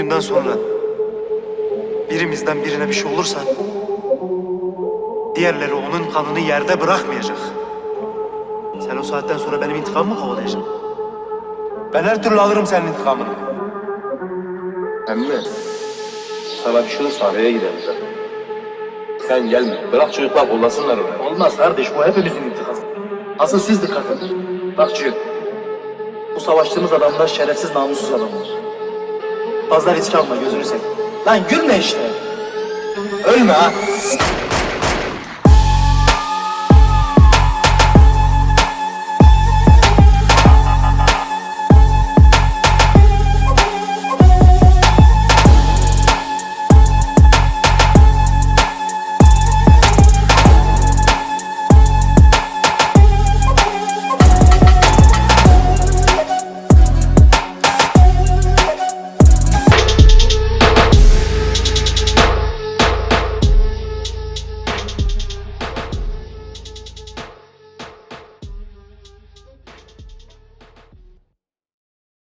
günden sonra birimizden birine bir şey olursa diğerleri onun kanını yerde bırakmayacak. Sen o saatten sonra benim intikamımı mı kovalayacaksın? Ben her türlü alırım senin intikamını. Emmi, sana bir şey olursa gidelim zaten. Sen gelme. Bırak çocuklar kollasınlar onu. Olmaz kardeş bu hepimizin intikamı. Asıl siz dikkat edin. Bak Cüyük. Bu savaştığımız adamlar şerefsiz namussuz adamlar. Fazla risk alma gözünü seveyim. Lan gülme işte. Ölme ha.